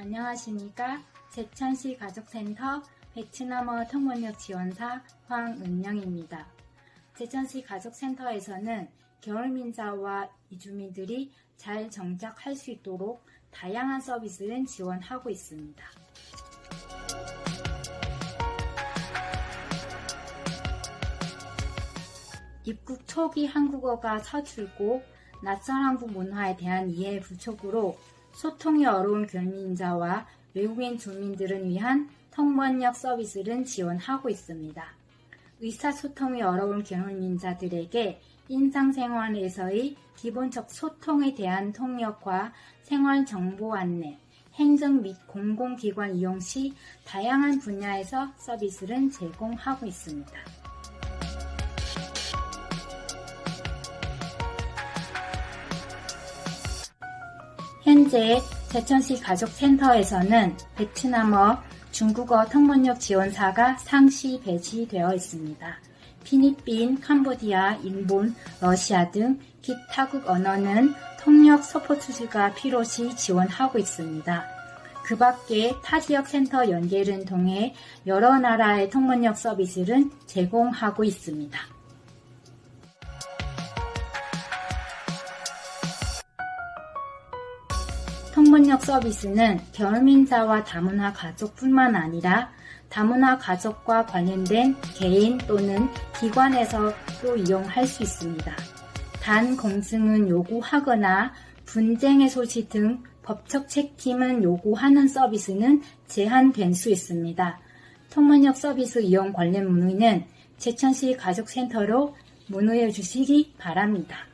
안녕하십니까. 제천시 가족센터 베트남어 통번역 지원사 황은영입니다. 제천시 가족센터에서는 겨울민자와 이주민들이 잘 정착할 수 있도록 다양한 서비스를 지원하고 있습니다. 입국 초기 한국어가 서툴고 낯선 한국 문화에 대한 이해 부족으로 소통이 어려운 교민자와 외국인 주민들을 위한 통번역 서비스를 지원하고 있습니다. 의사소통이 어려운 교민자들에게 일상생활에서의 기본적 소통에 대한 통역과 생활정보 안내, 행정 및 공공기관 이용 시 다양한 분야에서 서비스를 제공하고 있습니다. 현재 제천시 가족센터에서는 베트남어, 중국어 통번역 지원사가 상시 배치되어 있습니다. 피리핀, 캄보디아, 일본, 러시아 등 기타국 언어는 통역 서포트가 필요시 지원하고 있습니다. 그 밖에 타 지역 센터 연계를 통해 여러 나라의 통번역 서비스를 제공하고 있습니다. 통번역 서비스는 결민자와 다문화 가족뿐만 아니라 다문화 가족과 관련된 개인 또는 기관에서도 이용할 수 있습니다. 단 검증은 요구하거나 분쟁의 소지 등 법적 책임을 요구하는 서비스는 제한될 수 있습니다. 통번역 서비스 이용 관련 문의는 제천시 가족센터로 문의해 주시기 바랍니다.